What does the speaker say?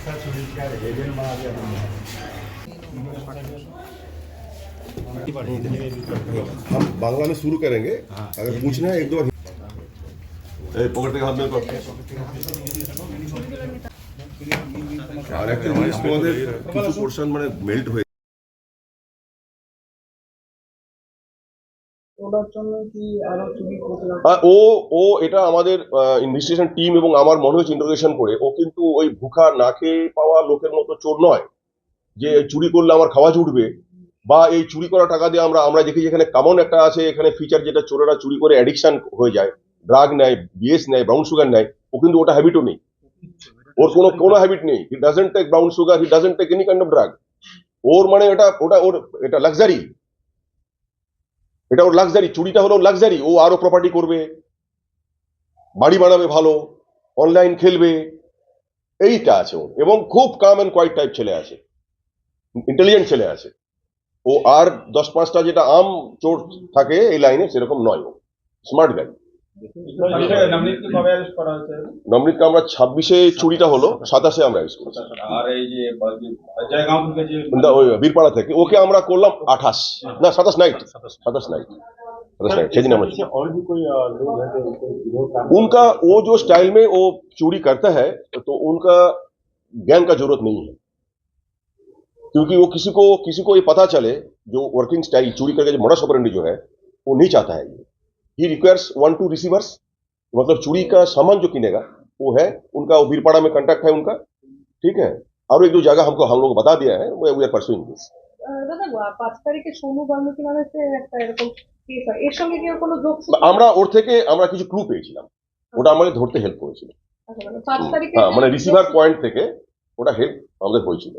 पैसा चोरी का एजेंट बना दिया तुमने हम बांग्ला में शुरू करेंगे अगर पूछना है एक दो बार ए, पकड़ के हाथ में कर আর একটা জিনিস তোমাদের কিছু পোর্শন মানে মেল্ট হয়ে ও ও এটা আমাদের ইনভেস্টিগেশন টিম এবং আমার মনে হয়েছে ইন্টারোগেশন করে। ও কিন্তু ওই ভুখা না খেয়ে পাওয়া লোকের মতো চোর নয়। যে চুরি করলে আমার খাওয়া জুটবে বা এই চুরি করা টাকা দিয়ে আমরা আমরা দেখি যেখানে কমন একটা আছে, এখানে ফিচার যেটা চোরেরা চুরি করে অ্যাডিকশন হয়ে যায়। ড্রাগ নেয় বিএস নেয় ব্রাউন সুগার নেয়, ও কিন্তু ওটা হ্যাবিটও নেই। ওর কোনো কোনো হ্যাবিট নেই। He doesn't take brown sugar he doesn't take any kind of drug or মানে এটা, ওটা, ওর, এটা লাক্সারি এটা ওর লাক্সারি চুরিটা হলো লাক্সারি ও আরও প্রপার্টি করবে, বাড়ি বানাবে ভালো অনলাইন খেলবে, এইটা আছে ওর। এবং খুব কাম অ্যান্ড কোয়াইট টাইপ ছেলে আছে ইন্টেলিজেন্ট ছেলে আছে। ও আর দশ পাঁচটা যেটা আম চোর থাকে এই লাইনে সেরকম নয় ও। স্মার্ট গাই নবনীতকে কবে অ্যারেস্ট করা হয়েছে নমনীতকে আমরা ছাব্বিশে চুরিটা হলো সাতাশে আমরা ইউজ করছি আর এই যে জয়গাঁও থেকে যে না, ওই বীরপাড়া থেকে ওকে আমরা করলাম আঠাশ না সাতাশ নাইট সাতাশ নাইট সাতাশ নাইট সেদিন আমরা पीछे और भी कोई अ, लोग हैं जो उनको विरोध काम उनका वो जो स्टाइल में वो चोरी करता है तो उनका गैंग का जरूरत नहीं है क्योंकि वो किसी को किसी को ये पता चले जो वर्किंग स्टाइल चोरी करके जो मोडस ऑपरेंडी जो है वो नहीं चाहता है ये ही रिक्वायर्स वन टू रिसीवर्स मतलब चोरी का सामान जो किनेगा वो है उनका वो बीरपाड़ा में कांटेक्ट है उनका ठीक है और एक दो जगह हमको हम लोग बता दिया है we are pursuing this ah, দাদা আহ, পাঁচ তারিখে সোনু বাল্মীকি নামে যে একটা এরকম কেস হয় এর সঙ্গে কি ওর কোনো যোগ আমরা ওর থেকে আমরা কিছু ক্লু পেয়েছিলাম ওটা আমাদের ধরতে হেল্প করেছিল পাঁচ তারিখে হ্যাঁ মানে রিসিভার পয়েন্ট থেকে ওটা হেল্প আমাদের হয়েছিল